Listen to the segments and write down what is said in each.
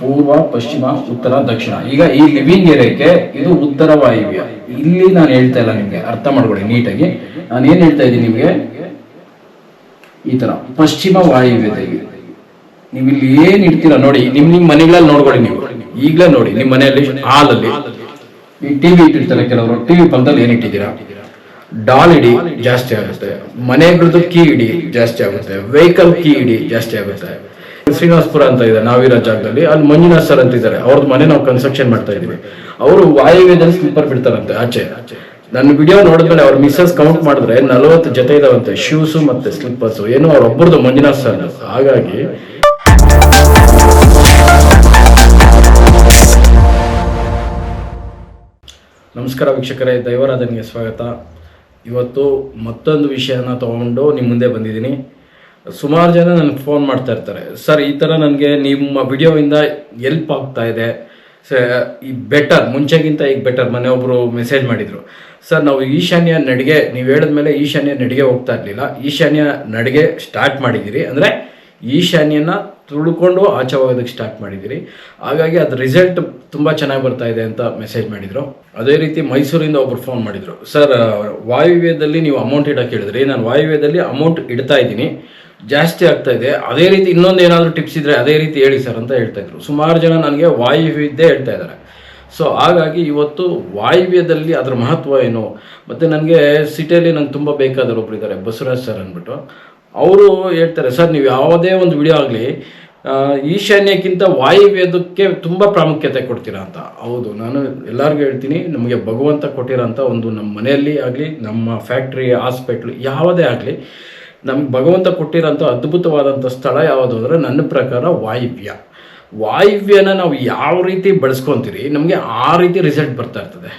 ಪೂರ್ವ, ಪಶ್ಚಿಮ, ಉತ್ತರ, ದಕ್ಷಿಣ. ಈಗ ಈ ಲಿವಿಂಗ್ ಏರಿಯಾಕ್ಕೆ ಇದು ಉತ್ತರ ವಾಯುವ್ಯ. ಇಲ್ಲಿ ನಾನು ಹೇಳ್ತಾ ಇಲ್ಲ ನಿಮ್ಗೆ, ಅರ್ಥ ಮಾಡ್ಕೊಳ್ಳಿ ನೀಟಾಗಿ. ನಾನು ಏನ್ ಹೇಳ್ತಾ ಇದ್ದೀನಿ ನಿಮ್ಗೆ? ಈ ತರ, ಪಶ್ಚಿಮ ವಾಯುವ್ಯದಲ್ಲಿ. ನೀವು ಇಲ್ಲಿ ಏನ್ ಇಡ್ತೀರಾ ನೋಡಿ, ನಿಮ್ ನಿಮ್ ಮನೆಗಳಲ್ಲಿ ನೋಡ್ಕೊಳ್ಳಿ ನೀವು. ಈಗಲೇ ನೋಡಿ, ನಿಮ್ ಮನೆಯಲ್ಲಿ, ಹಾಲಲ್ಲಿ. ಈ ಟಿವಿ ಇಟ್ಟಿರ್ತಾರೆ ಕೆಲವರು, ಟಿವಿ ಪಕ್ಕದಲ್ಲಿ ಏನ್ ಇಟ್ಟಿದ್ದೀರಾ? ಡಾಲ್ ಇಡಿ ಜಾಸ್ತಿ ಆಗುತ್ತೆ. ಮನೆಗಳದ್ದು ಕೀ ಇಡಿ ಜಾಸ್ತಿ ಆಗುತ್ತೆ. ವೆಹಿಕಲ್ ಕೀ ಇಡಿ ಜಾಸ್ತಿ ಆಗುತ್ತೆ. ಶ್ರೀನಿವಾಸ್ಪುರ ಅಂತ ಇದೆ, ನಾವಿರೋ ಜಾಗದಲ್ಲಿ. ಅಲ್ಲಿ ಮಂಜುನಾಥ್ ಸರ್ ಅಂತ ಇದ್ದಾರೆ. ಅವ್ರದ್ದು ಮನೆ ನಾವು ಕನ್ಸ್ಟ್ರಕ್ಷನ್ ಮಾಡ್ತಾ ಇದೀವಿ ಅವರು ವಾಯುವ್ಯದಲ್ಲಿ ಸ್ಲಿಪ್ಪರ್ ಬಿಡ್ತಾರಂತೆ, ಆಚೆ. ನನ್ನ ವಿಡಿಯೋ ನೋಡಿದ್ಮೇಲೆ ಅವ್ರ ಮಿಸ್ಸಸ್ ಕೌಂಟ್ ಮಾಡಿದ್ರೆ ನಲವತ್ತು ಜೊತೆ ಇದಾವಂತೆ. ಶೂಸು ಮತ್ತೆ ಸ್ಲಿಪ್ಪರ್ಸ್ ಏನು ಅವ್ರ ಒಬ್ಬರದು ಮಂಜುನಾಥ್ ಸರ್ ಹಾಗಾಗಿ ನಮಸ್ಕಾರ ವೀಕ್ಷಕರೇ, ದೈವರಾಧನಿಗೆ ಸ್ವಾಗತ. ಇವತ್ತು ಮತ್ತೊಂದು ವಿಷಯನ ತಗೊಂಡು ನಿಮ್ಮ ಮುಂದೆ ಬಂದಿದ್ದೀನಿ. ಸುಮಾರು ಜನ ನನಗೆ ಫೋನ್ ಮಾಡ್ತಾ ಇರ್ತಾರೆ. ಸರ್, ಈ ಥರ ನನಗೆ ನಿಮ್ಮ ವಿಡಿಯೋಯಿಂದ ಎಲ್ಪ್ ಆಗ್ತಾ ಇದೆ. ಈ ಬೆಟರ್, ಮುಂಚೆಗಿಂತ ಈಗ ಬೆಟರ್ ಮೊನ್ನೆ ಒಬ್ಬರು ಮೆಸೇಜ್ ಮಾಡಿದರು. ಸರ್, ನಾವು ಈಶಾನ್ಯ ನಡಿಗೆ, ನೀವು ಹೇಳಿದ್ಮೇಲೆ ಈಶಾನ್ಯ ನಡಿಗೆ ಹೋಗ್ತಾ ಇರಲಿಲ್ಲ. ಈಶಾನ್ಯ ನಡಿಗೆ ಸ್ಟಾರ್ಟ್ ಮಾಡಿದ್ದೀರಿ. ಅಂದರೆ ಈಶಾನ್ಯನ ತುಳ್ಕೊಂಡು ಆಚೆ ಹೋಗೋದಕ್ಕೆ ಸ್ಟಾರ್ಟ್ ಮಾಡಿದ್ದೀರಿ. ಹಾಗಾಗಿ ಅದು ರಿಸಲ್ಟ್ ತುಂಬ ಚೆನ್ನಾಗಿ ಬರ್ತಾ ಇದೆ ಅಂತ ಮೆಸೇಜ್ ಮಾಡಿದರು. ಅದೇ ರೀತಿ ಮೈಸೂರಿಂದ ಒಬ್ರು ಫೋನ್ ಮಾಡಿದರು. ಸರ್, ವಾಯುವ್ಯದಲ್ಲಿ ನೀವು ಅಮೌಂಟ್ ಇಡೋಕೆ ಹೇಳಿದ್ರಿ. ನಾನು ವಾಯುವ್ಯದಲ್ಲಿ ಅಮೌಂಟ್ ಇಡ್ತಾ ಇದ್ದೀನಿ. ಜಾಸ್ತಿ ಆಗ್ತಾ ಇದೆ. ಅದೇ ರೀತಿ ಇನ್ನೊಂದು ಏನಾದರೂ ಟಿಪ್ಸ್ ಇದ್ದರೆ ಅದೇ ರೀತಿ ಹೇಳಿ ಸರ್ ಅಂತ ಹೇಳ್ತಾ ಇದ್ರು. ಸುಮಾರು ಜನ ನನಗೆ ವಾಯುವ್ಯದ್ದೇ ಹೇಳ್ತಾ ಇದ್ದಾರೆ. ಸೊ ಹಾಗಾಗಿ ಇವತ್ತು ವಾಯುವ್ಯದಲ್ಲಿ ಅದರ ಮಹತ್ವ ಏನು? ಮತ್ತು ನನಗೆ ಸಿಟಿಯಲ್ಲಿ ನಂಗೆ ತುಂಬ ಬೇಕಾದವರು ಒಬ್ರು ಇದ್ದಾರೆ, ಬಸವರಾಜ್ ಸರ್ ಅಂದ್ಬಿಟ್ಟು. ಅವರು ಹೇಳ್ತಾರೆ ಸರ್ ನೀವು ಯಾವುದೇ ಒಂದು ವಿಡಿಯೋ ಆಗಲಿ ಈಶಾನ್ಯಕ್ಕಿಂತ ವಾಯುವ್ಯದಕ್ಕೆ ತುಂಬ ಪ್ರಾಮುಖ್ಯತೆ ಕೊಡ್ತೀರಾ ಅಂತ. ಹೌದು, ನಾನು ಎಲ್ಲರಿಗೂ ಹೇಳ್ತೀನಿ, ನಮಗೆ ಭಗವಂತ ಕೊಟ್ಟಿರೋಂಥ ಒಂದು ನಮ್ಮ ಮನೆಯಲ್ಲಿ ಆಗಲಿ, ನಮ್ಮ ಫ್ಯಾಕ್ಟ್ರಿ ಹಾಸ್ಪಿಟ್ಲ್ ಯಾವುದೇ ಆಗಲಿ ನಮ್ಗೆ ಭಗವಂತ ಕೊಟ್ಟಿರೋಂಥ ಅದ್ಭುತವಾದಂಥ ಸ್ಥಳ ಯಾವುದು ಅಂದರೆ ನನ್ನ ಪ್ರಕಾರ ವಾಯುವ್ಯ. ವಾಯುವ್ಯನ ನಾವು ಯಾವ ರೀತಿ ಬಳಸ್ಕೊತೀರಿ, ನಮಗೆ ಆ ರೀತಿ ರಿಸಲ್ಟ್ ಬರ್ತಾ ಇರ್ತದೆ.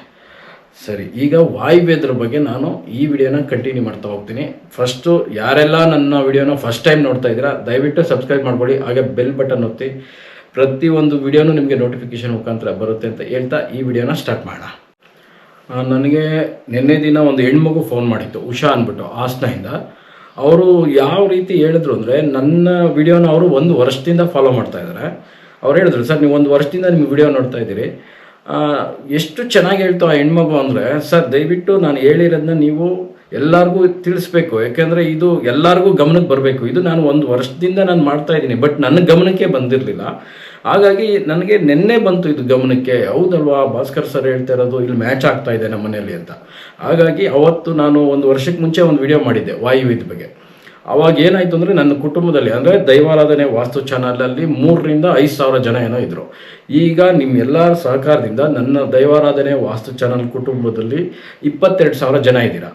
ಸರಿ, ಈಗ ವಾಯುವ್ಯದ್ರ ಬಗ್ಗೆ ನಾನು ಈ ವಿಡಿಯೋನ ಕಂಟಿನ್ಯೂ ಮಾಡ್ತಾ ಹೋಗ್ತೀನಿ. ಫಸ್ಟು ಯಾರೆಲ್ಲ ನನ್ನ ವಿಡಿಯೋನ ಫಸ್ಟ್ ಟೈಮ್ ನೋಡ್ತಾ ಇದ್ದೀರಾ, ದಯವಿಟ್ಟು ಸಬ್ಸ್ಕ್ರೈಬ್ ಮಾಡ್ಕೊಳ್ಳಿ, ಹಾಗೆ ಬೆಲ್ ಬಟನ್ ಒತ್ತಿ. ಪ್ರತಿಯೊಂದು ವಿಡಿಯೋನು ನಿಮಗೆ ನೋಟಿಫಿಕೇಶನ್ ಮುಖಾಂತರ ಬರುತ್ತೆ ಅಂತ ಹೇಳ್ತಾ ಈ ವಿಡಿಯೋನ ಸ್ಟಾರ್ಟ್ ಮಾಡೋಣ. ನನಗೆ ನಿನ್ನೆ ದಿನ ಒಂದು ಹೆಣ್ಮಗು ಫೋನ್ ಮಾಡಿತ್ತು, ಉಷಾ ಅಂದ್ಬಿಟ್ಟು, ಹಾಸನದಿಂದ. ಅವರು ಯಾವ ರೀತಿ ಹೇಳಿದ್ರು ಅಂದರೆ ನನ್ನ ವಿಡಿಯೋನ ಅವರು ಒಂದು ವರ್ಷದಿಂದ ಫಾಲೋ ಮಾಡ್ತಾ ಇದ್ದಾರೆ ಅವ್ರು ಹೇಳಿದ್ರು, ಸರ್, ನೀವು ಒಂದು ವರ್ಷದಿಂದ ನಿಮ್ಮ ವಿಡಿಯೋ ನೋಡ್ತಾ ಇದ್ದೀರಿ. ಎಷ್ಟು ಚೆನ್ನಾಗಿ ಹೇಳ್ತು ಆ ಹೆಣ್ಮಗು ಅಂದರೆ, ಸರ್, ದಯವಿಟ್ಟು ನಾನು ಹೇಳಿರೋದನ್ನ ನೀವು ಎಲ್ಲರಿಗೂ ತಿಳಿಸ್ಬೇಕು. ಯಾಕೆಂದರೆ ಇದು ಎಲ್ಲರಿಗೂ ಗಮನಕ್ಕೆ ಬರಬೇಕು. ಇದು ನಾನು ಒಂದು ವರ್ಷದಿಂದ ನಾನು ಮಾಡ್ತಾ ಇದ್ದೀನಿ. ಬಟ್ ನನ್ನ ಗಮನಕ್ಕೆ ಬಂದಿರಲಿಲ್ಲ. ಹಾಗಾಗಿ ನನಗೆ ನಿನ್ನೆ ಬಂತು ಇದು ಗಮನಕ್ಕೆ. ಹೌದಲ್ವಾ? ಭಾಸ್ಕರ್ ಸರ್ ಹೇಳ್ತಾ ಇರೋದು, ಇಲ್ಲಿ ಮ್ಯಾಚ್ ಆಗ್ತಾ ಇದೆ ನಮ್ಮ ಮನೆಯಲ್ಲಿ ಅಂತ. ಹಾಗಾಗಿ ಅವತ್ತು ನಾನು ಒಂದು ವರ್ಷಕ್ಕೆ ಮುಂಚೆ ಒಂದು ವಿಡಿಯೋ ಮಾಡಿದ್ದೆ ವಾಯುವಿದ ಬಗ್ಗೆ. ಅವಾಗ ಏನಾಯ್ತು ಅಂದರೆ ನನ್ನ ಕುಟುಂಬದಲ್ಲಿ, ಅಂದರೆ ದೈವಾರಾಧನೆ ವಾಸ್ತು ಚಾನಲಲ್ಲಿ ಮೂರರಿಂದ ಐದು ಸಾವಿರ ಜನ ಏನೋ ಇದ್ದರು ಈಗ ನಿಮ್ಮೆಲ್ಲರ ಸಹಕಾರದಿಂದ ನನ್ನ ದೈವಾರಾಧನೆ ವಾಸ್ತು ಚಾನಲ್ ಕುಟುಂಬದಲ್ಲಿ ಇಪ್ಪತ್ತೆರಡು ಸಾವಿರ ಜನ ಇದ್ದೀರಾ.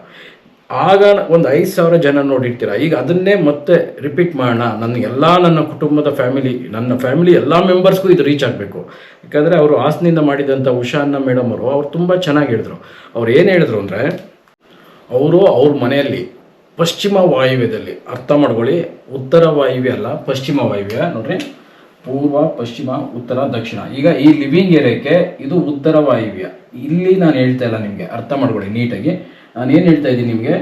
ಆಗ ಒಂದು ಐದು ಸಾವಿರ ಜನ ನೋಡಿರ್ತೀರ. ಈಗ ಅದನ್ನೇ ಮತ್ತೆ ರಿಪೀಟ್ ಮಾಡೋಣ. ನನ್ನ ಎಲ್ಲ ನನ್ನ ಕುಟುಂಬದ ಫ್ಯಾಮಿಲಿ ನನ್ನ ಫ್ಯಾಮಿಲಿ ಎಲ್ಲ ಮೆಂಬರ್ಸ್ಗೂ ಇದು ರೀಚ್ ಆಗಬೇಕು. ಯಾಕಂದರೆ ಅವರು ಹಾಸನಿಂದ ಮಾಡಿದಂಥ ಉಷಾನ್ನ ಮೇಡಮ್ ಅವರು, ಅವ್ರು ತುಂಬ ಚೆನ್ನಾಗಿ ಹೇಳಿದ್ರು. ಅವ್ರು ಏನು ಹೇಳಿದ್ರು ಅಂದರೆ, ಅವರು ಅವ್ರ ಮನೆಯಲ್ಲಿ ಪಶ್ಚಿಮ ವಾಯುವ್ಯದಲ್ಲಿ, ಅರ್ಥ ಮಾಡ್ಕೊಳ್ಳಿ, ಉತ್ತರ ವಾಯುವ್ಯ ಅಲ್ಲ, ಪಶ್ಚಿಮ ವಾಯುವ್ಯ, ನೋಡ್ರಿ, ಪೂರ್ವ, ಪಶ್ಚಿಮ, ಉತ್ತರ, ದಕ್ಷಿಣ. ಈಗ ಈ ಲಿವಿಂಗ್ ಏರಿಯಾಕ್ಕೆ ಇದು ಉತ್ತರ ವಾಯುವ್ಯ. ಇಲ್ಲಿ ನಾನು ಹೇಳ್ತಾ ಇಲ್ಲ ನಿಮಗೆ, ಅರ್ಥ ಮಾಡ್ಕೊಳ್ಳಿ ನೀಟಾಗಿ. ನಾನು ಏನು ಹೇಳ್ತಾ ಇದ್ದೀನಿ ನಿಮಗೆ?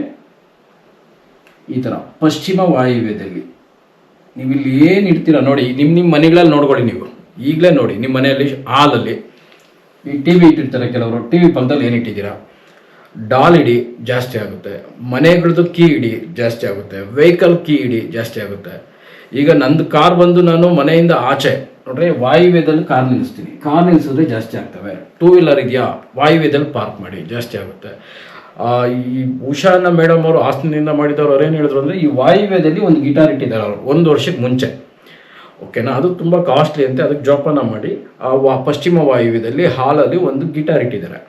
ಈ ಥರ ಪಶ್ಚಿಮ ವಾಯುವ್ಯದಲ್ಲಿ ನೀವು ಇಲ್ಲಿ ಏನು ಇಡ್ತೀರಾ ನೋಡಿ ನಿಮ್ಮ ನಿಮ್ಮ ಮನೆಗಳಲ್ಲಿ ನೋಡ್ಕೊಳ್ಳಿ ನೀವು. ಈಗಲೇ ನೋಡಿ ನಿಮ್ಮ ಮನೆಯಲ್ಲಿ ಹಾಲಲ್ಲಿ. ಈ ಟಿ ವಿ ಇಟ್ಟಿರ್ತಾರೆ ಕೆಲವರು ಟಿ ವಿ ಪಕ್ಕದಲ್ಲಿ ಏನು ಇಟ್ಟಿದ್ದೀರಾ? ಡಾಲ್ ಇಡಿ ಜಾಸ್ತಿ ಆಗುತ್ತೆ. ಮನೆಗಳದ್ದು ಕೀ ಇಡಿ ಜಾಸ್ತಿ ಆಗುತ್ತೆ. ವೆಹಿಕಲ್ ಕೀ ಇಡಿ ಜಾಸ್ತಿ ಆಗುತ್ತೆ. ಈಗ ನಂದು ಕಾರ್ ಬಂದು ನಾನು ಮನೆಯಿಂದ ಆಚೆ, ನೋಡ್ರಿ, ವಾಯುವ್ಯದಲ್ಲಿ ಕಾರ್ ನಿಲ್ಲಿಸ್ತೀನಿ. ಕಾರ್ ನಿಲ್ಲಿಸಿದ್ರೆ ಜಾಸ್ತಿ ಆಗ್ತವೆ. ಟೂ ವೀಲರ್ ಇದೆಯಾ? ವಾಯುವ್ಯದಲ್ಲಿ ಪಾರ್ಕ್ ಮಾಡಿ, ಜಾಸ್ತಿ ಆಗುತ್ತೆ. ಈ ಉಷಾನ ಮೇಡಮ್ ಅವರು ಹಾಸನದಿಂದ ಮಾಡಿದವರು ಅವ್ರು ಏನು ಹೇಳಿದ್ರು ಅಂದರೆ, ಈ ವಾಯುವ್ಯದಲ್ಲಿ ಒಂದು ಗಿಟಾರ್ ಇಟ್ಟಿದ್ದಾರೆ ಅವರು, ಒಂದು ವರ್ಷಕ್ಕೆ ಮುಂಚೆ. ಓಕೆನಾ ಅದು ತುಂಬ ಕಾಸ್ಟ್ಲಿ ಅಂತೆ, ಅದಕ್ಕೆ ಜೋಪಾನ ಮಾಡಿ, ಆ ವಾ, ಪಶ್ಚಿಮ ವಾಯುವ್ಯದಲ್ಲಿ ಹಾಲಲ್ಲಿ ಒಂದು ಗಿಟಾರ್ ಇಟ್ಟಿದ್ದಾರೆ.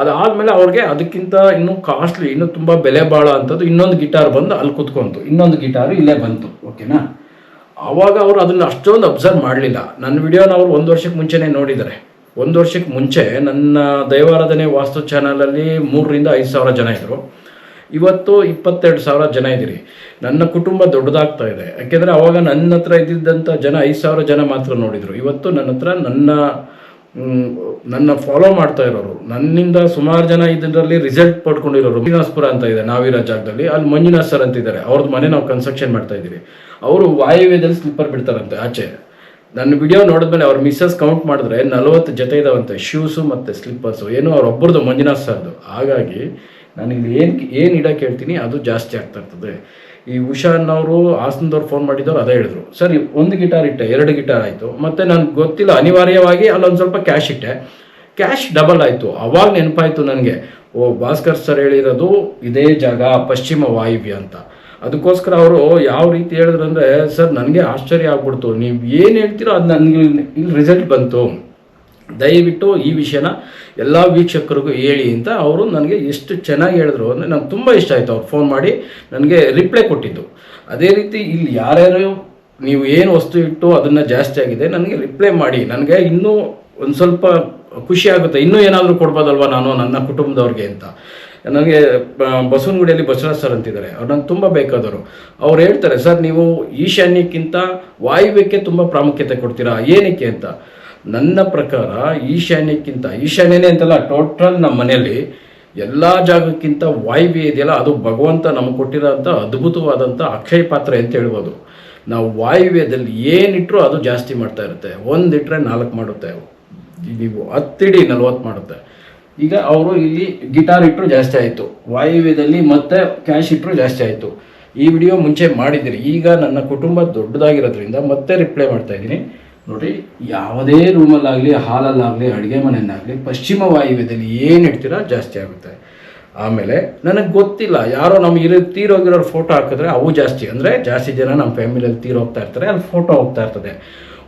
ಅದಾದಮೇಲೆ ಅವ್ರಿಗೆ ಅದಕ್ಕಿಂತ ಇನ್ನೂ ಕಾಸ್ಟ್ಲಿ ಇನ್ನೂ ತುಂಬ ಬೆಲೆ ಬಾಳ ಅಂಥದ್ದು ಇನ್ನೊಂದು ಗಿಟಾರ್ ಬಂದು ಅಲ್ಲಿ ಕುತ್ಕೊಂತು. ಇನ್ನೊಂದು ಗಿಟಾರು ಇಲ್ಲೇ ಬಂತು. ಓಕೆನಾ ಆವಾಗ ಅವರು ಅದನ್ನು ಅಷ್ಟೊಂದು ಅಬ್ಸರ್ವ್ ಮಾಡಲಿಲ್ಲ. ನನ್ನ ವಿಡಿಯೋನ ಅವರು ಒಂದು ವರ್ಷಕ್ಕೆ ಮುಂಚೆನೇ ನೋಡಿದ್ದಾರೆ. ಒಂದು ವರ್ಷಕ್ಕೆ ಮುಂಚೆ ನನ್ನ ದೈವಾರಾಧನೆ ವಾಸ್ತು ಚಾನಲಲ್ಲಿ ಮೂರರಿಂದ ಐದು ಸಾವಿರ ಜನ ಇದ್ದರು ಇವತ್ತು ಇಪ್ಪತ್ತೆರಡು ಸಾವಿರ ಜನ ಇದ್ದೀರಿ. ನನ್ನ ಕುಟುಂಬ ದೊಡ್ಡದಾಗ್ತಾ ಇದೆ. ಯಾಕೆಂದರೆ ಅವಾಗ ನನ್ನ ಹತ್ರ ಇದ್ದಿದ್ದಂಥ ಜನ ಐದು ಸಾವಿರ ಜನ ಮಾತ್ರ ನೋಡಿದರು. ಇವತ್ತು ನನ್ನ ಹತ್ರ ನನ್ನ ನನ್ನ ಫಾಲೋ ಮಾಡ್ತಾ ಇರೋರು, ನನ್ನಿಂದ ಸುಮಾರು ಜನ ಇದರಲ್ಲಿ ರಿಸಲ್ಟ್ ಪಡ್ಕೊಂಡಿರೋರು ಮಂಜುನಾಥ್ಪುರ ಅಂತ ಇದೆ, ನಾವಿರೋ ಜಾಗದಲ್ಲಿ. ಅಲ್ಲಿ ಮಂಜುನಾಥ್ ಸರ್ ಅಂತಿದ್ದಾರೆ. ಅವ್ರದ್ದು ಮನೆ ನಾವು ಕನ್ಸ್ಟ್ರಕ್ಷನ್ ಮಾಡ್ತಾ ಇದ್ದೀವಿ ಅವರು ವಾಯುವ್ಯದಲ್ಲಿ ಸ್ಲಿಪ್ಪರ್ ಬಿಡ್ತಾರಂತೆ ಆಚೆ. ನನ್ನ ವಿಡಿಯೋ ನೋಡಿದ್ಮೇಲೆ ಅವ್ರ ಮಿಸ್ಸಸ್ ಕೌಂಟ್ ಮಾಡಿದ್ರೆ ನಲವತ್ತು ಜೊತೆ ಇದಾವಂತೆ ಶೂಸು ಮತ್ತು ಸ್ಲಿಪ್ಪರ್ಸು ಏನೋ ಅವ್ರೊಬ್ಬರದು ಮಂಜುನಾಥ್ ಸರ್ದು. ಹಾಗಾಗಿ ನನಗೆ ಏನು ಏನು ಇಡಕ್ಕೆ ಹೇಳ್ತೀನಿ, ಅದು ಜಾಸ್ತಿ ಆಗ್ತಾ ಇರ್ತದೆ. ಈ ಉಷಾ ಅನ್ನೋರು ಹಾಸನದವ್ರು ಫೋನ್ ಮಾಡಿದ್ದವ್ರು ಅದೇ ಹೇಳಿದ್ರು. ಸರ್, ಒಂದು ಗಿಟಾರ್ ಇಟ್ಟೆ, ಎರಡು ಗಿಟಾರ್ ಆಯಿತು. ಮತ್ತು ನನಗೆ ಗೊತ್ತಿಲ್ಲ, ಅನಿವಾರ್ಯವಾಗಿ ಅಲ್ಲೊಂದು ಸ್ವಲ್ಪ ಕ್ಯಾಶ್ ಇಟ್ಟೆ. ಕ್ಯಾಶ್ ಡಬಲ್ ಆಯಿತು. ಅವಾಗ ನೆನಪಾಯಿತು ನನಗೆ. ಓ, ಭಾಸ್ಕರ್ ಸರ್ ಹೇಳಿರೋದು ಇದೇ ಜಾಗ, ಪಶ್ಚಿಮ ವಾಯುವ್ಯ ಅಂತ. ಅದಕ್ಕೋಸ್ಕರ ಅವರು ಯಾವ ರೀತಿ ಹೇಳಿದ್ರು ಅಂದರೆ, ಸರ್, ನನಗೆ ಆಶ್ಚರ್ಯ ಆಗ್ಬಿಡ್ತು. ನೀವು ಏನು ಹೇಳ್ತೀರೋ ಅದು ನನಗೆ ಇಲ್ಲಿ ರಿಸಲ್ಟ್ ಬಂತು. ದಯವಿಟ್ಟು ಈ ವಿಷಯನ ಎಲ್ಲ ವೀಕ್ಷಕರಿಗೂ ಹೇಳಿ ಅಂತ ಅವರು ನನಗೆ ಎಷ್ಟು ಚೆನ್ನಾಗಿ ಹೇಳಿದ್ರು ಅಂದರೆ ನಂಗೆ ತುಂಬ ಇಷ್ಟ ಆಯಿತು. ಅವ್ರು ಫೋನ್ ಮಾಡಿ ನನಗೆ ರಿಪ್ಲೈ ಕೊಟ್ಟಿದ್ದು. ಅದೇ ರೀತಿ ಇಲ್ಲಿ ಯಾರ್ಯಾರು ನೀವು ಏನು ವಸ್ತು ಇಟ್ಟು ಅದನ್ನು ಜಾಸ್ತಿ ಆಗಿದೆ ನನಗೆ ರಿಪ್ಲೈ ಮಾಡಿ. ನನಗೆ ಇನ್ನೂ ಒಂದು ಸ್ವಲ್ಪ ಖುಷಿ ಆಗುತ್ತೆ. ಇನ್ನೂ ಏನಾದರೂ ಕೊಡ್ಬೋದಲ್ವ ನಾನು ನನ್ನ ಕುಟುಂಬದವ್ರಿಗೆ ಅಂತ. ನನಗೆ ಬಸವನಗುಡಿಯಲ್ಲಿ ಬಸವರಾಜ್ ಸರ್ ಅಂತಿದ್ದಾರೆ. ಅವ್ರು ನಂಗೆ ತುಂಬ ಬೇಕಾದವರು. ಅವ್ರು ಹೇಳ್ತಾರೆ, ಸರ್, ನೀವು ಈಶಾನ್ಯಕ್ಕಿಂತ ವಾಯುವ್ಯಕ್ಕೆ ತುಂಬ ಪ್ರಾಮುಖ್ಯತೆ ಕೊಡ್ತೀರಾ? ಏನಕ್ಕೆ ಅಂತ? ನನ್ನ ಪ್ರಕಾರ, ಈಶಾನ್ಯಕ್ಕಿಂತ, ಈಶಾನ್ಯನೇ ಅಂತಲ್ಲ, ಟೋಟಲ್ ನಮ್ಮ ಮನೆಯಲ್ಲಿ ಎಲ್ಲ ಜಾಗಕ್ಕಿಂತ ವಾಯುವ್ಯ ಇದೆಯಲ್ಲ, ಅದು ಭಗವಂತ ನಮಗೆ ಕೊಟ್ಟಿರೋಂಥ ಅದ್ಭುತವಾದಂಥ ಅಕ್ಷಯ ಪಾತ್ರೆ ಅಂತ ಹೇಳ್ಬೋದು. ನಾವು ವಾಯುವ್ಯದಲ್ಲಿ ಏನಿಟ್ಟರೂ ಅದು ಜಾಸ್ತಿ ಮಾಡ್ತಾ ಇರುತ್ತೆ. ಒಂದಿಟ್ರೆ ನಾಲ್ಕು ಮಾಡುತ್ತೆ. ನೀವು ಹತ್ತಿಡಿ ನಲ್ವತ್ತು ಮಾಡುತ್ತೆ. ಈಗ ಅವರು ಇಲ್ಲಿ ಗಿಟಾರ್ ಇಟ್ಟರು ಜಾಸ್ತಿ ಆಯಿತು. ವಾಯುವ್ಯದಲ್ಲಿ ಮತ್ತೆ ಕ್ಯಾಶ್ ಇಟ್ಟರು ಜಾಸ್ತಿ ಆಯಿತು. ಈ ವಿಡಿಯೋ ಮುಂಚೆ ಮಾಡಿದ್ದೀರಿ. ಈಗ ನನ್ನ ಕುಟುಂಬ ದೊಡ್ಡದಾಗಿರೋದ್ರಿಂದ ಮತ್ತೆ ರಿಪ್ಲೈ ಮಾಡ್ತಾ ಇದ್ದೀನಿ. ನೋಡಿ, ಯಾವುದೇ ರೂಮಲ್ಲಾಗಲಿ ಹಾಲಲ್ಲಾಗಲಿ ಅಡುಗೆ ಮನೆಯಲ್ಲಾಗಲಿ, ಪಶ್ಚಿಮ ವಾಯುವ್ಯದಲ್ಲಿ ಏನು ಇಡ್ತೀರಾ ಜಾಸ್ತಿ ಆಗುತ್ತೆ. ಆಮೇಲೆ ನನಗೆ ಗೊತ್ತಿಲ್ಲ, ಯಾರೋ ನಮ್ಮ ಇರೋ ತೀರೋಗಿರೋರು ಫೋಟೋ ಹಾಕಿದ್ರೆ ಅವು ಜಾಸ್ತಿ. ಅಂದರೆ ಜಾಸ್ತಿ ಜನ ನಮ್ಮ ಫ್ಯಾಮಿಲಿಯಲ್ಲಿ ತೀರೋಗ್ತಾ ಇರ್ತಾರೆ, ಅಲ್ಲಿ ಫೋಟೋ ಹೋಗ್ತಾ ಇರ್ತದೆ.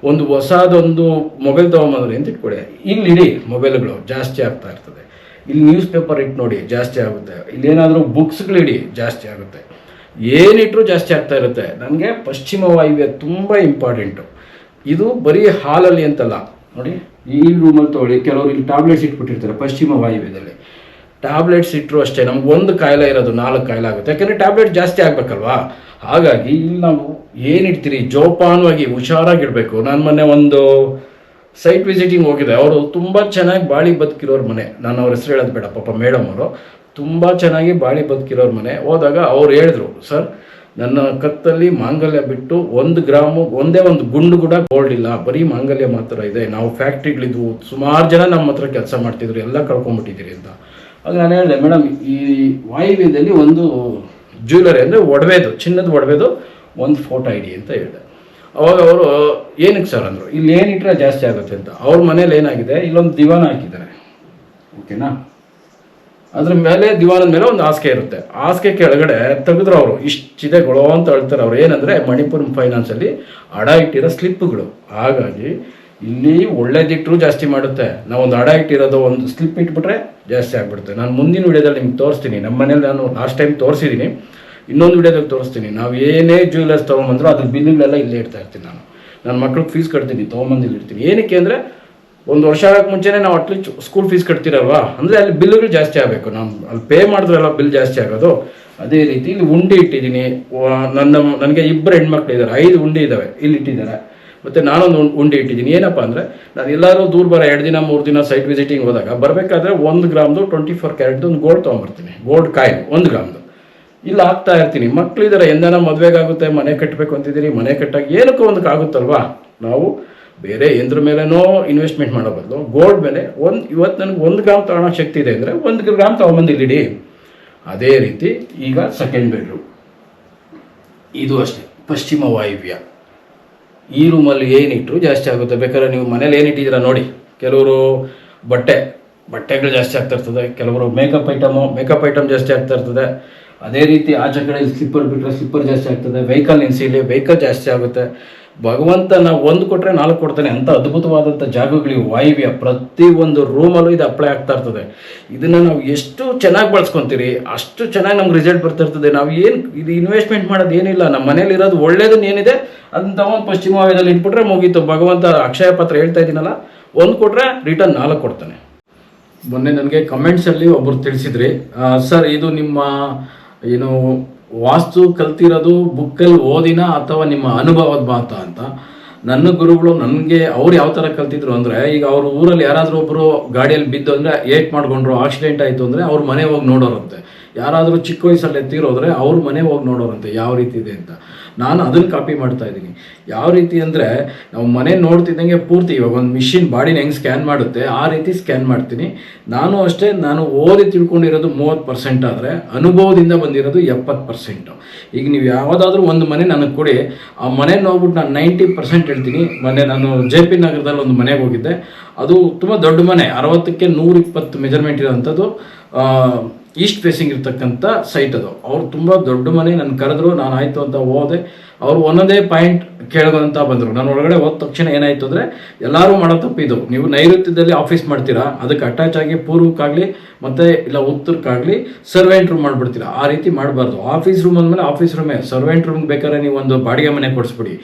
ಒಂದು ಹೊಸದೊಂದು ಮೊಬೈಲ್ ತೊಗೊಂಬಂದ್ರಿ ಅಂತ ಇಟ್ಕೊಳ್ಳಿ ಇಲ್ಲಿ ಇಡಿ ಮೊಬೈಲ್ಗಳು ಜಾಸ್ತಿ ಆಗ್ತಾ ಇರ್ತದೆ. ಇಲ್ಲಿ ನ್ಯೂಸ್ ಪೇಪರ್ ಇಟ್ಟು ನೋಡಿ, ಜಾಸ್ತಿ ಆಗುತ್ತೆ. ಇಲ್ಲಿ ಏನಾದರೂ ಬುಕ್ಸ್ಗಳು ಇಡಿ ಜಾಸ್ತಿ ಆಗುತ್ತೆ. ಏನಿಟ್ಟರು ಜಾಸ್ತಿ ಆಗ್ತಾ ಇರುತ್ತೆ. ನನಗೆ ಪಶ್ಚಿಮ ವಾಯುವ್ಯ ತುಂಬ ಇಂಪಾರ್ಟೆಂಟು ಇದು ಬರೀ ಹಾಲಲ್ಲಿ ಅಂತಲ್ಲ. ನೋಡಿ, ಈ ರೂಮಲ್ಲಿ ತೊಗೊಳ್ಳಿ. ಕೆಲವರು ಇಲ್ಲಿ ಟ್ಯಾಬ್ಲೆಟ್ಸ್ ಇಟ್ಬಿಟ್ಟಿರ್ತಾರೆ ಪಶ್ಚಿಮ ವಾಯುವ್ಯದಲ್ಲಿ. ಟ್ಯಾಬ್ಲೆಟ್ಸ್ ಇಟ್ಟರು ಅಷ್ಟೇ, ನಮ್ಗೆ ಒಂದು ಕಾಯಿಲೆ ಇರೋದು ನಾಲ್ಕು ಕಾಯಿಲೆ ಆಗುತ್ತೆ. ಯಾಕಂದರೆ ಟ್ಯಾಬ್ಲೆಟ್ ಜಾಸ್ತಿ ಆಗಬೇಕಲ್ವಾ? ಹಾಗಾಗಿ ಇಲ್ಲಿ ನಾವು ಏನಿಡ್ತೀರಿ? ಜೋಪಾನವಾಗಿ ಹುಷಾರಾಗಿಡಬೇಕು. ನಾನು ಮೊನ್ನೆ ಒಂದು ಸೈಟ್ ವಿಸಿಟಿಂಗ್ ಹೋಗಿದೆ ಅವರು ತುಂಬ ಚೆನ್ನಾಗಿ ಬಾಳಿ ಬದುಕಿರೋರ ಮನೆ. ನಾನು ಅವ್ರ ಹೆಸರು ಹೇಳೋದು ಬೇಡ, ಪಾಪ ಮೇಡಮ್ ಅವರು. ತುಂಬ ಚೆನ್ನಾಗಿ ಬಾಳಿ ಬದುಕಿರೋರ ಮನೆ. ಹೋದಾಗ ಅವ್ರು ಹೇಳಿದ್ರು, ಸರ್, ನನ್ನ ಕತ್ತಲ್ಲಿ ಮಾಂಗಲ್ಯ ಬಿಟ್ಟು ಒಂದು ಗ್ರಾಮು, ಒಂದೇ ಒಂದು ಗುಂಡು ಕೂಡ ಗೋಲ್ಡ್ ಇಲ್ಲ. ಬರೀ ಮಾಂಗಲ್ಯ ಮಾತ್ರ ಇದೆ. ನಾವು ಫ್ಯಾಕ್ಟ್ರಿಗಳಿದ್ವು ಸುಮಾರು ಜನ ನಮ್ಮ ಹತ್ರ ಕೆಲಸ ಮಾಡ್ತಿದ್ರು. ಎಲ್ಲ ಕಳ್ಕೊಂಡ್ಬಿಟ್ಟಿದ್ದೀರಿ ಅಂತ. ಆಗ ನಾನು ಹೇಳಿದೆ, ಮೇಡಮ್, ಈ ವಾಯುವ್ಯದಲ್ಲಿ ಒಂದು ಜ್ಯುವೆಲರಿ ಅಂದರೆ ಒಡವೆದು, ಚಿನ್ನದ ಒಡವೆದು ಒಂದು ಫೋಟೋ ಐಡಿ ಅಂತ ಹೇಳಿದೆ. ಅವಾಗ ಅವರು, ಏನಕ್ಕೆ ಸರ್ ಅಂದರು, ಇಲ್ಲಿ ಏನಿಟ್ರೆ ಜಾಸ್ತಿ ಆಗುತ್ತೆ ಅಂತ. ಅವ್ರ ಮನೇಲಿ ಏನಾಗಿದೆ, ಇಲ್ಲೊಂದು ದಿವಾನ ಹಾಕಿದ್ದಾರೆ. ಓಕೆನಾ? ಅದ್ರ ಮೇಲೆ ದಿವಾನದ ಮೇಲೆ ಒಂದು ಹಾಸಿಗೆ ಇರುತ್ತೆ. ಹಾಸಿಗೆ ಕೆಳಗಡೆ ತೆಗೆದ್ರು ಅವರು ಇಷ್ಟಿದೆ ಗೊಳೋ ಅಂತ ಹೇಳ್ತಾರೆ ಅವ್ರು. ಏನಂದ್ರೆ ಮಣಿಪುರ್ ಫೈನಾನ್ಸಲ್ಲಿ ಅಡ ಇಟ್ಟಿರೋ ಸ್ಲಿಪ್ಗಳು ಹಾಗಾಗಿ ಇಲ್ಲಿ ಒಳ್ಳೇದಿಟ್ಟರು ಜಾಸ್ತಿ ಮಾಡುತ್ತೆ. ನಾವು ಒಂದು ಅಡ ಇಟ್ಟಿರೋದು, ಒಂದು ಸ್ಲಿಪ್ ಇಟ್ಬಿಟ್ರೆ ಜಾಸ್ತಿ ಆಗ್ಬಿಡುತ್ತೆ. ನಾನು ಮುಂದಿನ ವಿಡಿಯೋದಲ್ಲಿ ನಿಮ್ಗೆ ತೋರಿಸ್ತೀನಿ. ನಮ್ಮ ಮನೇಲಿ ನಾನು ಲಾಸ್ಟ್ ಟೈಮ್ ತೋರಿಸಿದ್ದೀನಿ ಇನ್ನೊಂದು ವಿಡಿಯೋದಲ್ಲಿ ತೋರಿಸ್ತೀನಿ. ನಾವು ಏನೇ ಜ್ಯುವೆಲರ್ಸ್ ತೊಗೊಂಬಂದ್ರು ಅದ್ರ ಬಿಲ್ಲುಗಳೆಲ್ಲ ಇಲ್ಲೇ ಇಡ್ತಾ ಇರ್ತೀನಿ ನಾನು. ನನ್ನ ಮಕ್ಳಿಗೆ ಫೀಸ್ ಕಟ್ತೀನಿ ತೊಗೊಂಬಂದು ಇರ್ತೀನಿ ಏನಕ್ಕೆ ಅಂದರೆ ಒಂದು ವರ್ಷ ಆಗಕ್ಕೆ ಮುಂಚೆನೇ ನಾವು ಅಟ್ಲೀಸ್ಟ್ ಸ್ಕೂಲ್ ಫೀಸ್ ಕಟ್ತಿರಲ್ವಾ? ಅಂದರೆ ಅಲ್ಲಿ ಬಿಲ್ಲುಗಳು ಜಾಸ್ತಿ ಆಗಬೇಕು. ನಾನು ಅಲ್ಲಿ ಪೇ ಮಾಡಿದ್ರಲ್ಲ ಬಿಲ್ ಜಾಸ್ತಿ ಆಗೋದು. ಅದೇ ರೀತಿ ಇಲ್ಲಿ ಉಂಡಿ ಇಟ್ಟಿದ್ದೀನಿ. ನನ್ನ, ನನಗೆ ಇಬ್ಬರು ಹೆಣ್ಮಕ್ಳು ಇದ್ದಾರೆ ಐದು ಉಂಡಿ ಇದ್ದಾವೆ ಇಲ್ಲಿ ಇಟ್ಟಿದ್ದಾರೆ. ಮತ್ತು ನಾನೊಂದು ಉಂಡೆ ಇಟ್ಟಿದ್ದೀನಿ. ಏನಪ್ಪ ಅಂದರೆ ನಾನು ಎಲ್ಲರೂ ದೂರ ಬರೋ ಎರಡು ದಿನ, ಮೂರು ದಿನ ಸೈಟ್ ವಿಸಿಟಿಂಗ್ ಹೋದಾಗ ಬರಬೇಕಾದ್ರೆ ಒಂದು ಗ್ರಾಮ್ದು ಟ್ವೆಂಟಿ ಫೋರ್ ಕ್ಯಾರೆಟ್ದು ಒಂದು ಗೋಲ್ಡ್ ತೊಗೊಂಬರ್ತೀನಿ. ಗೋಲ್ಡ್ ಕಾಯಿನ್, ಒಂದು ಗ್ರಾಮ್ದು. ಇಲ್ಲ ಆಗ್ತಾ ಇರ್ತೀನಿ. ಮಕ್ಕಳಿದ್ದಾರೆ ಎಂದನ ಮದುವೆಗಾಗುತ್ತೆ, ಮನೆ ಕಟ್ಟಬೇಕು ಅಂತಿದ್ದೀರಿ, ಮನೆ ಕಟ್ಟಾಗ ಏನಕ್ಕೂ ಒಂದಕ್ಕೆ ಆಗುತ್ತಲ್ವಾ? ನಾವು ಬೇರೆ ಎಂದ್ರ ಮೇಲೇನೋ ಇನ್ವೆಸ್ಟ್ಮೆಂಟ್ ಮಾಡೋ ಬದಲು ಗೋಲ್ಡ್ ಮೇಲೆ ಒಂದು ಇವತ್ತು ನನಗೆ ಒಂದು ಗ್ರಾಮ್ ತಗೊಳ್ಳೋ ಶಕ್ತಿ ಇದೆ ಅಂದರೆ ಒಂದು ಗ್ರಾಮ್ ತೊಗೊಂಬಂದಿಲ್ಲಿಡಿ ಅದೇ ರೀತಿ ಈಗ ಸೆಕೆಂಡ್ ಬೆಡ್ರೂಮ್ ಇದು ಅಷ್ಟೇ, ಪಶ್ಚಿಮ ವಾಯುವ್ಯ. ಈ ರೂಮಲ್ಲಿ ಏನಿಟ್ಟರು ಜಾಸ್ತಿ ಆಗುತ್ತೆ. ಬೇಕಾದ್ರೆ ನೀವು ಮನೇಲಿ ಏನಿಟ್ಟಿದ್ದೀರಾ ನೋಡಿ. ಕೆಲವರು ಬಟ್ಟೆ, ಬಟ್ಟೆಗಳು ಜಾಸ್ತಿ ಆಗ್ತಾ ಇರ್ತದೆ. ಕೆಲವರು ಮೇಕಪ್ ಐಟಮು ಮೇಕಪ್ ಐಟಮ್ ಜಾಸ್ತಿ ಆಗ್ತಾ ಇರ್ತದೆ. ಅದೇ ರೀತಿ ಆಚೆ ಕಡೆ ಸ್ಲಿಪ್ಪರ್ ಬಿಟ್ಟರೆ ಸ್ಲಿಪ್ಪರ್ ಜಾಸ್ತಿ ಆಗ್ತದೆ. ವೆಹಿಕಲ್ ನಿನ್ಸಿಲಿ ವೆಹಿಕಲ್ ಜಾಸ್ತಿ ಆಗುತ್ತೆ. ಭಗವಂತ ನಾವು ಒಂದು ಕೊಟ್ಟರೆ ನಾಲ್ಕು ಕೊಡ್ತಾನೆ. ಅಂತ ಅದ್ಭುತವಾದಂಥ ಜಾಗಗಳಿವೆ. ವಾಯುವ್ಯ ಪ್ರತಿ ಒಂದು ರೂಮಲ್ಲೂ ಇದು ಅಪ್ಲೈ ಆಗ್ತಾ ಇರ್ತದೆ. ಇದನ್ನು ನಾವು ಎಷ್ಟು ಚೆನ್ನಾಗಿ ಬಳಸ್ಕೊಂತೀರಿ, ಅಷ್ಟು ಚೆನ್ನಾಗಿ ನಮ್ಗೆ ರಿಸಲ್ಟ್ ಬರ್ತಾ ಇರ್ತದೆ. ನಾವು ಏನು ಇದು ಇನ್ವೆಸ್ಟ್ಮೆಂಟ್ ಮಾಡೋದು ಏನಿಲ್ಲ. ನಮ್ಮ ಮನೇಲಿ ಇರೋದು ಒಳ್ಳೇದನ್ನ ಏನಿದೆ, ಅದನ್ನ ತಗೊಂಡು ಪಶ್ಚಿಮ ವಾಯುದಲ್ಲಿ ಇಟ್ಬಿಟ್ರೆ ಮುಗೀತು. ಭಗವಂತ ಅಕ್ಷಯ ಪಾತ್ರ ಹೇಳ್ತಾ ಇದ್ದೀನಲ್ಲ, ಒಂದು ಕೊಟ್ಟರೆ ರಿಟರ್ನ್ ನಾಲ್ಕು ಕೊಡ್ತಾನೆ. ಮೊನ್ನೆ ನನಗೆ ಕಮೆಂಟ್ಸಲ್ಲಿ ಒಬ್ಬರು ತಿಳಿಸಿದ್ರಿ. ಸರ್, ಇದು ನಿಮ್ಮ, ಏನು ವಾಸ್ತು ಕಲ್ತಿರೋದು ಬುಕ್ಕಲ್ಲಿ ಓದಿನ ಅಥವಾ ನಿಮ್ಮ ಅನುಭವದ ಮಾತ ಅಂತ. ನನ್ನ ಗುರುಗಳು ನನಗೆ ಅವ್ರು ಯಾವ ಥರ ಕಲ್ತಿದ್ರು ಅಂದರೆ, ಈಗ ಅವ್ರ ಊರಲ್ಲಿ ಯಾರಾದರೂ ಒಬ್ಬರು ಗಾಡಿಯಲ್ಲಿ ಬಿದ್ದು ಅಂದರೆ ಏಟ್ ಮಾಡ್ಕೊಂಡ್ರು ಆಕ್ಸಿಡೆಂಟ್ ಆಯಿತು ಅಂದರೆ ಅವ್ರ ಮನೆ ಹೋಗಿ ನೋಡೋರಂತೆ. ಯಾರಾದರೂ ಚಿಕ್ಕ ವಯಸ್ಸಲ್ಲಿ ಎತ್ತಿರೋದ್ರೆ ಅವ್ರ ಮನೆ ಹೋಗಿ ನೋಡೋರಂತೆ, ಯಾವ ರೀತಿ ಇದೆ ಅಂತ. ನಾನು ಅದನ್ನು ಕಾಪಿ ಮಾಡ್ತಾ ಇದ್ದೀನಿ. ಯಾವ ರೀತಿ ಅಂದರೆ ನಾವು ಮನೆ ನೋಡ್ತಿದ್ದಂಗೆ ಪೂರ್ತಿ ಇವಾಗ ಒಂದು ಮಿಷಿನ್ ಬಾಡಿನ ಹೆಂಗೆ ಸ್ಕ್ಯಾನ್ ಮಾಡುತ್ತೆ, ಆ ರೀತಿ ಸ್ಕ್ಯಾನ್ ಮಾಡ್ತೀನಿ. ನಾನು ಅಷ್ಟೇ, ನಾನು ಓದಿ ತಿಳ್ಕೊಂಡಿರೋದು ಮೂವತ್ತು ಪರ್ಸೆಂಟ್ ಆದರೆ ಅನುಭವದಿಂದ ಬಂದಿರೋದು ಎಪ್ಪತ್ತು ಪರ್ಸೆಂಟು ಈಗ ನೀವು ಯಾವುದಾದ್ರೂ ಒಂದು ಮನೆ ನನಗೆ ಕೊಡಿ. ಆ ಮನೆ ನೋಡ್ಬಿಟ್ಟು ನಾನು ನೈಂಟಿ ಪರ್ಸೆಂಟ್ ಹೇಳ್ತೀನಿ. ಮೊನ್ನೆ ನಾನು ಜೆ ಪಿ ನಗರದಲ್ಲಿ ಒಂದು ಮನೆಗೆ ಹೋಗಿದ್ದೆ. ಅದು ತುಂಬ ದೊಡ್ಡ ಮನೆ, ಅರವತ್ತಕ್ಕೆ ನೂರಿಪ್ಪತ್ತು ಮೆಜರ್ಮೆಂಟ್ ಇರೋವಂಥದ್ದು ಈಸ್ಟ್ ಫೇಸಿಂಗ್ ಇರ್ತಕ್ಕಂಥ ಸೈಟ್ ಅದು. ಅವ್ರು ತುಂಬ ದೊಡ್ಡ ಮನೆ ನನ್ನ ಕರೆದ್ರು, ನಾನು ಆಯಿತು ಅಂತ ಹೋದೆ. ಅವರು ಒಂದೊಂದೇ ಪಾಯಿಂಟ್ ಕೇಳಿದಂತ ಬಂದರು. ನಾನು ಒಳಗಡೆ ಹೋದ ತಕ್ಷಣ ಏನಾಯಿತು ಅಂದರೆ, ಎಲ್ಲರೂ ಮಾಡೋ ತಪ್ಪಿದು ನೀವು ನೈಋತ್ಯದಲ್ಲಿ ಆಫೀಸ್ ಮಾಡ್ತೀರಾ, ಅದಕ್ಕೆ ಅಟ್ಯಾಚ್ ಆಗಿ ಪೂರ್ವಕ್ಕಾಗಲಿ, ಮತ್ತು ಇಲ್ಲ ಉತ್ತರಕ್ಕಾಗಲಿ ಸರ್ವೆಂಟ್ ರೂಮ್ ಮಾಡಿಬಿಡ್ತೀರಾ. ಆ ರೀತಿ ಮಾಡಬಾರ್ದು. ಆಫೀಸ್ ರೂಮ್ ಅಂದಮೇಲೆ ಆಫೀಸ್ ರೂಮೇ. ಸರ್ವೆಂಟ್ ರೂಮ್ ಬೇಕಾದ್ರೆ ನೀವು ಒಂದು ಬಾಡಿಗೆ ಮನೆ ಕೊಡಿಸ್ಬಿಡಿ.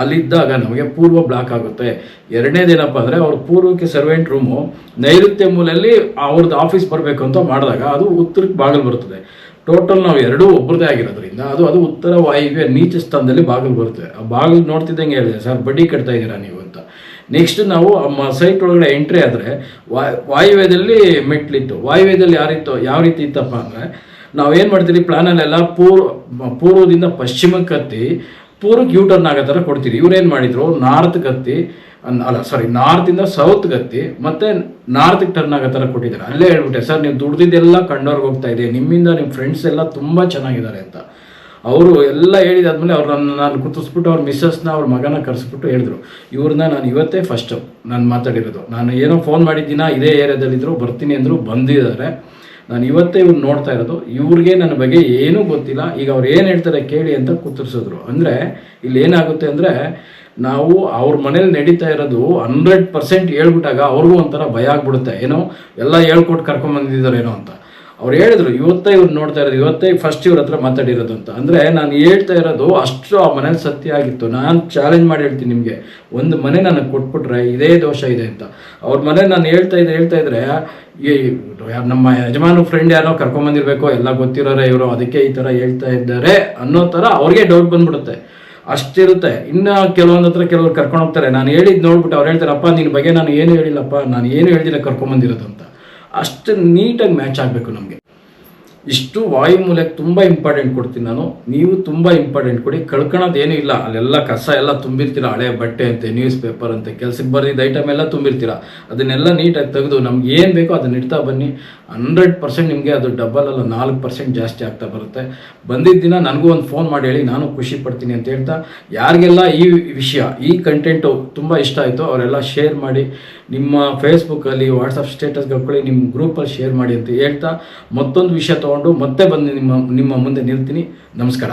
ಅಲ್ಲಿದ್ದಾಗ ನಮಗೆ ಪೂರ್ವ ಬ್ಲಾಕ್ ಆಗುತ್ತೆ. ಎರಡನೇದೇನಪ್ಪ ಅಂದರೆ, ಅವ್ರ ಪೂರ್ವಕ್ಕೆ ಸರ್ವೆಂಟ್ ರೂಮು, ನೈಋತ್ಯ ಮೂಲಲ್ಲಿ ಅವ್ರದ್ದು ಆಫೀಸ್ ಬರಬೇಕು ಅಂತ ಮಾಡಿದಾಗ ಅದು ಉತ್ತರಕ್ಕೆ ಬಾಗಿಲು ಬರ್ತದೆ ಟೋಟಲ್ ನಾವು ಎರಡೂ ಒಬ್ಬರದೇ ಆಗಿರೋದ್ರಿಂದ ಅದು ಅದು ಉತ್ತರ ವಾಯುವ್ಯ ನೀಚ ಸ್ಥಾನದಲ್ಲಿ ಬಾಗಿಲು ಬರುತ್ತೆ. ಆ ಬಾಗಿಲು ನೋಡ್ತಿದ್ದಂಗೆ ಹೇಳಿದೆ, ಸರ್, ಬಡ್ಡಿ ಕಟ್ತಾ ಇದ್ದೀರಾ ನೀವು ಅಂತ. ನೆಕ್ಸ್ಟ್ ನಾವು ಆ ಸೈಟ್ ಒಳಗಡೆ ಎಂಟ್ರಿ ಆದರೆ ವಾಯುವ್ಯದಲ್ಲಿ ಮೆಟ್ಲಿತ್ತು ವಾಯುವ್ಯದಲ್ಲಿ ಯಾರಿತ್ತು, ಯಾವ ರೀತಿ ಇತ್ತಪ್ಪ ಅಂದರೆ ನಾವೇನು ಮಾಡ್ತೀವಿ ಪ್ಲಾನಲ್ಲೆಲ್ಲ ಪೂರ್ವ ಪೂರ್ವದಿಂದ ಪಶ್ಚಿಮಕ್ಕೆ ಹತ್ತಿ ಪೂರ್ವಕ್ಕೆ ಯೂ ಟರ್ನ್ ಆಗೋ ಥರ ಕೊಡ್ತೀರಿ. ಇವ್ರೇನು ಮಾಡಿದರು ನಾರ್ತ್ ಅನ್- ಅಲ್ಲ ಸಾರಿ ಇಂದ ಸೌತ್ ಗತ್ತಿ ಮತ್ತೆ ನಾರ್ತ್ಗೆ ಟರ್ನ್ ಆಗೋ ಥರ ಕೊಟ್ಟಿದ್ದಾರೆ. ಅಲ್ಲೇ ಹೇಳ್ಬಿಟ್ಟೆ, ಸರ್, ನೀವು ದುಡ್ದಿದ್ದೆಲ್ಲ ಕಂಡವ್ರಿಗೆ ಹೋಗ್ತಾ ಇದೆ ನಿಮ್ಮಿಂದ ನಿಮ್ಮ ಫ್ರೆಂಡ್ಸ್ ಎಲ್ಲ ತುಂಬ ಚೆನ್ನಾಗಿದ್ದಾರೆ ಅಂತ. ಅವರು ಎಲ್ಲ ಹೇಳಿದಾದ್ಮೇಲೆ ಅವ್ರು ನನ್ನ ನಾನು ಕುತ್ತಿಸ್ಬಿಟ್ಟು ಅವ್ರ ಮಿಸ್ಸಸ್ನ ಅವ್ರ ಮಗನ ಕರೆಸ್ಬಿಟ್ಟು ಹೇಳಿದ್ರು. ಇವ್ರನ್ನ ನಾನು ಇವತ್ತೇ ಫಸ್ಟು ನಾನು ಮಾತಾಡಿರೋದು. ನಾನು ಏನೋ ಫೋನ್ ಮಾಡಿದ್ದೀನ, ಇದೇ ಏರಿಯಾದಲ್ಲಿದ್ದರು ಬರ್ತೀನಿ ಅಂದರು, ಬಂದಿದ್ದಾರೆ. ನಾನು ಇವತ್ತೇ ಇವ್ರು ನೋಡ್ತಾ ಇರೋದು. ಇವ್ರಿಗೆ ನನ್ನ ಬಗ್ಗೆ ಏನೂ ಗೊತ್ತಿಲ್ಲ. ಈಗ ಅವ್ರು ಏನು ಹೇಳ್ತಾರೆ ಕೇಳಿ ಅಂತ ಕುತ್ತರಿಸಿದ್ರು ಅಂದರೆ, ಇಲ್ಲಿ ಏನಾಗುತ್ತೆ ಅಂದರೆ ನಾವು ಅವ್ರ ಮನೇಲಿ ನಡೀತಾ ಇರೋದು ಹಂಡ್ರೆಡ್ ಪರ್ಸೆಂಟ್ ಹೇಳ್ಬಿಟ್ಟಾಗ ಅವ್ರಿಗೂ ಒಂಥರ ಭಯ ಆಗ್ಬಿಡುತ್ತೆ. ಏನೋ ಎಲ್ಲ ಹೇಳ್ಕೊಟ್ಟು ಕರ್ಕೊಂಬಂದಿದ್ದಾರೇನೋ ಅಂತ. ಅವ್ರು ಹೇಳಿದ್ರು, ಇವತ್ತೇ ಇವ್ರು ನೋಡ್ತಾ ಇರೋದು, ಇವತ್ತೇ ಫಸ್ಟ್ ಇವ್ರ ಹತ್ರ ಮಾತಾಡಿರೋದು ಅಂತ. ಅಂದರೆ ನಾನು ಹೇಳ್ತಾ ಇರೋದು ಅಷ್ಟು ಆ ಮನೇಲಿ ಸತ್ಯ ಆಗಿತ್ತು. ನಾನು ಚಾಲೆಂಜ್ ಮಾಡಿ ಹೇಳ್ತೀನಿ ನಿಮಗೆ. ಒಂದು ಮನೆ ನನಗೆ ಕೊಟ್ಬಿಟ್ರೆ ಇದೇ ದೋಷ ಇದೆ ಅಂತ. ಅವ್ರ ಮನೆ ನಾನು ಹೇಳ್ತಾ ಇದ್ದೆ ಹೇಳ್ತಾ ಇದ್ರೆ ಈ ನಮ್ಮ ಯಜಮಾನ ಫ್ರೆಂಡ್ ಯಾರೋ ಕರ್ಕೊಂಬಂದಿರ್ಬೇಕು ಎಲ್ಲ ಗೊತ್ತಿರೋರೆ ಇವರು, ಅದಕ್ಕೆ ಈ ಥರ ಹೇಳ್ತಾ ಇದ್ದಾರೆ ಅನ್ನೋ ಥರ ಅವ್ರಿಗೆ ಡೌಟ್ ಬಂದ್ಬಿಡುತ್ತೆ. ಅಷ್ಟಿರುತ್ತೆ. ಇನ್ನು ಕೆಲವೊಂದು ಹತ್ರ ಕೆಲವ್ರು ಕರ್ಕೊಂಡು ಹೋಗ್ತಾರೆ. ನಾನು ಹೇಳಿದ್ ನೋಡ್ಬಿಟ್ಟು ಅವ್ರು ಹೇಳ್ತಾರೆ, ಅಪ್ಪ ನಿನ್ನ ಬಗ್ಗೆ ನಾನು ಏನು ಹೇಳಿಲ್ಲಪ್ಪ, ನಾನು ಏನು ಹೇಳ್ದಿಲ್ಲ ಕರ್ಕೊಂಬಂದಿರೋದು ಅಂತ. ಅಷ್ಟು ನೀಟಾಗಿ ಮ್ಯಾಚ್ ಆಗಬೇಕು ನಮಗೆ. ಇಷ್ಟು ವಾಯುಮೂಲಕ್ಕೆ ತುಂಬ ಇಂಪಾರ್ಟೆಂಟ್ ಕೊಡ್ತೀನಿ ನಾನು. ನೀವು ತುಂಬ ಇಂಪಾರ್ಟೆಂಟ್ ಕೊಡಿ. ಕಳ್ಕೊಳೋದು ಏನೂ ಇಲ್ಲ. ಅಲ್ಲೆಲ್ಲ ಕಸ ಎಲ್ಲ ತುಂಬಿರ್ತೀರ, ಹಳೆ ಬಟ್ಟೆ ಅಂತೆ ನ್ಯೂಸ್ ಪೇಪರ್ ಅಂತೆ ಕೆಲಸಕ್ಕೆ ಬರ್ದಿದ್ದ ಐಟಮ್ ಎಲ್ಲ ತುಂಬಿರ್ತೀರ. ಅದನ್ನೆಲ್ಲ ನೀಟಾಗಿ ತೆಗೆದು ನಮ್ಗೆ ಏನು ಬೇಕೋ ಅದನ್ನ ಇಡ್ತಾ ಬನ್ನಿ. ಹಂಡ್ರೆಡ್ ಪರ್ಸೆಂಟ್ ನಿಮಗೆ ಅದು ಡಬಲ್ ಅಲ್ಲ, ನಾಲ್ಕು ಪರ್ಸೆಂಟ್ ಜಾಸ್ತಿ ಆಗ್ತಾ ಬರುತ್ತೆ. ಬಂದಿದ್ದ ದಿನ ನನಗೂ ಒಂದು ಫೋನ್ ಮಾಡಿ ಹೇಳಿ, ನಾನು ಖುಷಿ ಪಡ್ತೀನಿ ಅಂತ ಹೇಳ್ತಾ, ಯಾರಿಗೆಲ್ಲ ಈ ವಿಷಯ, ಈ ಕಂಟೆಂಟು ತುಂಬ ಇಷ್ಟ ಆಯಿತು ಅವರೆಲ್ಲ ಶೇರ್ ಮಾಡಿ, ನಿಮ್ಮ ಫೇಸ್ಬುಕ್ಕಲ್ಲಿ ವಾಟ್ಸಪ್ ಸ್ಟೇಟಸ್ ಹಾಕೊಳ್ಳಿ ನಿಮ್ಮ ಗ್ರೂಪಲ್ಲಿ ಶೇರ್ ಮಾಡಿ ಅಂತ ಹೇಳ್ತಾ, ಮತ್ತೊಂದು ವಿಷಯ ತೊಗೊಂಡು ಮತ್ತೆ ಬಂದು ನಿಮ್ಮ ನಿಮ್ಮ ಮುಂದೆ ನಿಲ್ತೀನಿ. ನಮಸ್ಕಾರ.